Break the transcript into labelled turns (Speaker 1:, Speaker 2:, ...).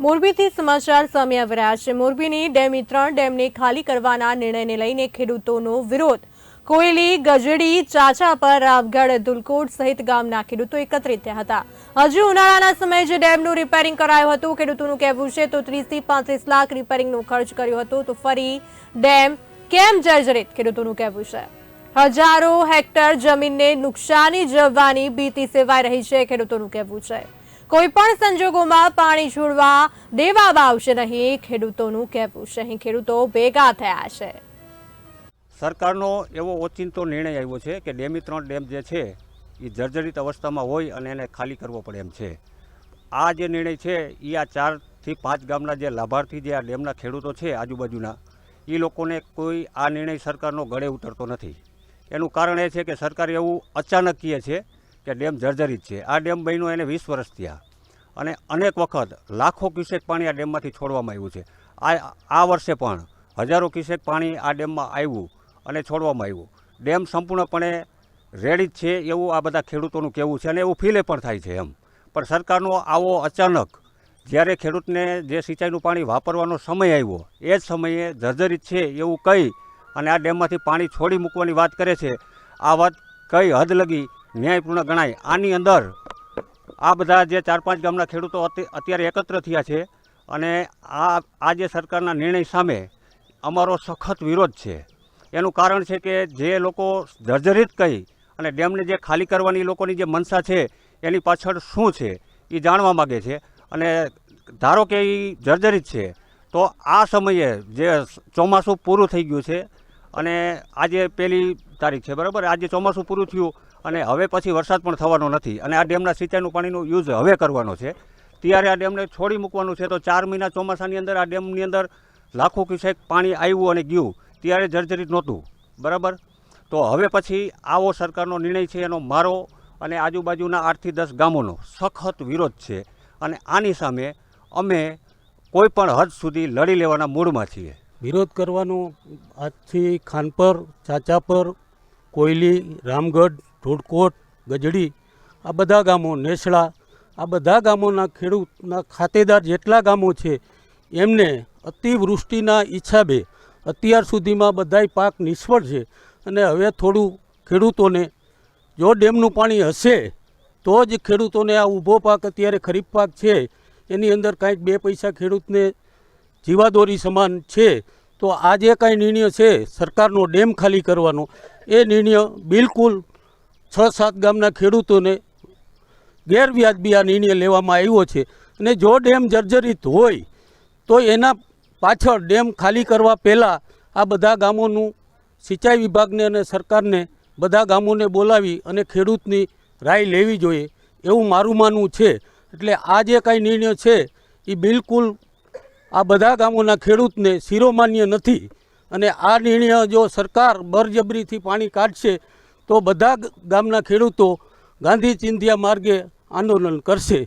Speaker 1: મોરબીથી સમાચાર સામે આવી રહ્યા છે. મોરબીની ડેમી ત્રણ ડેમને ખાલી કરવાના નિર્ણયને લઈને ખેડૂતોનો વિરોધ. કોયલી, ગજડી, ચાચા પર રાવગઢ દુલકોટ સહિત ગામના ખેડૂતો એકત્રિત થયા હતા. હજુ ઉનાળાના સમયે જે ડેમનું રિપેરિંગ કરાયું હતું, ખેડૂતોનું કહેવું છે તો ત્રીસથી પાંત્રીસ લાખ રિપેરિંગનો ખર્ચ કર્યો હતો. તો ફરી ડેમ કેમ જર્જરિત? ખેડૂતોનું કહેવું છે. હજારો હેક્ટર જમીનને નુકસાની જવાની ભીતિ સેવાઈ રહી છે, ખેડૂતોનું કહેવું છે. કોઈ પણ સંજોગોમાં પાણી છોડવા દેવામાં આવશે નહીં. ખેડૂતોનું કહેવું છે, અહીં ખેડૂતો ભેગા થયા છે.
Speaker 2: સરકારનો એવો ઓચિંતો નિર્ણય આવ્યો છે કે ડેમી ત્રણ ડેમ જે છે, એ જર્જરિત અવસ્થામાં હોય અને એને ખાલી કરવો પડે એમ છે. આ જે નિર્ણય છે એ આ ચારથી પાંચ ગામના જે લાભાર્થી જે આ ડેમના ખેડૂતો છે આજુબાજુના એ લોકોને કોઈ આ નિર્ણય સરકારનો ગળે ઉતરતો નથી. એનું કારણ એ છે કે સરકાર એવું અચાનક કહે છે કે ડેમ જર્જરિત છે. આ ડેમ બન્યો એને વીસ વર્ષ થયા. અને અનેક વખત લાખો ક્યુસેક પાણી આ ડેમમાંથી છોડવામાં આવ્યું છે. આ આ વર્ષે પણ હજારો ક્યુસેક પાણી આ ડેમમાં આવ્યું અને છોડવામાં આવ્યું. ડેમ સંપૂર્ણપણે રેડી જ છે એવું આ બધા ખેડૂતોનું કહેવું છે અને એવું ફીલે પણ થાય છે એમ. પણ સરકારનો આવો અચાનક જ્યારે ખેડૂતને જે સિંચાઈનું પાણી વાપરવાનો સમય આવ્યો, એ જ સમયે જર્જરિત છે એવું કહી અને આ ડેમમાંથી પાણી છોડી મૂકવાની વાત કરે છે. આ વાત કઈ હદ લગી ન્યાયપૂર્ણ ગણાય. આની અંદર આ બધા જે ચાર પાંચ ગામના ખેડૂતો અતિ- અત્યારે એકત્ર થયા છે અને આ આ જે સરકારના નિર્ણય સામે અમારો સખત વિરોધ છે. એનું કારણ છે કે જે લોકો જર્જરિત કહી અને ડેમને જે ખાલી કરવાની લોકોની જે મનસા છે, એની પાછળ શું છે એ જાણવા માગે છે. અને ધારો કે એ જર્જરિત છે, તો આ સમયે જે ચોમાસું પૂરું થઈ ગયું છે અને આજે પહેલી તારીખ છે, બરાબર? આજે ચોમાસું પૂરું થયું અને હવે પછી વરસાદ પણ થવાનો નથી. અને આ ડેમના સિંચાઈનું પાણીનો યુઝ હવે કરવાનો છે. ત્યારે આ ડેમને છોડી મૂકવાનું છે તો ચાર મહિના ચોમાસાની અંદર આ ડેમની અંદર લાખો ક્યુસેક પાણી આવ્યું અને ગયું. ત્યારે જર્જરિત નહોતું. બરાબર? તો હવે પછી આવો સરકારનો નિર્ણય છે એનો મારો અને આજુબાજુના આઠથી દસ ગામોનો સખત વિરોધ છે. અને આની સામે અમે કોઈ પણ હદ સુધી લડી લેવાના મૂડમાં છીએ.
Speaker 3: વિરોધ કરવાનો આજથી ખાનપર, ચાચાપર, કોયલી, રામગઢ ધોડકોટ ગજડી, આ બધા ગામો, નેસડા, આ બધા ગામોના ખેડૂતના ખાતેદાર જેટલા ગામો છે, એમને અતિવૃષ્ટિના હિસાબે અત્યાર સુધીમાં બધાય પાક નિષ્ફળ છે અને હવે થોડું ખેડૂતોને જો ડેમનું પાણી હશે, તો જ ખેડૂતોને આ ઊભો પાક અત્યારે ખરીફ પાક છે, એની અંદર કાંઈક બે પૈસા ખેડૂતને જીવાદોરી સમાન છે, તો આ જે કાંઈ નિર્ણય છે સરકારનો ડેમ ખાલી કરવાનો? એ નિર્ણય બિલકુલ છ સાત ગામના ખેડૂતોને ગેરવ્યાજબી આ નિર્ણય લેવામાં આવ્યો છે. અને જો ડેમ જર્જરિત હોય, તો એના પાછળ ડેમ ખાલી કરવા પહેલાં આ બધા ગામોનું સિંચાઈ વિભાગને અને સરકારને બધા ગામોને બોલાવી અને ખેડૂતની રાય લેવી જોઈએ એવું મારું માનવું છે. એટલે આ જે કાંઈ નિર્ણય છે, એ બિલકુલ આ બધા ગામોના ખેડૂતને શિરોમાન્ય નથી. અને આ નિર્ણય જો સરકાર બરજબરીથી પાણી કાઢશે તો બધા ગામના ખેડૂતો ગાંધી ચિંધ્યા માર્ગે આંદોલન કરશે.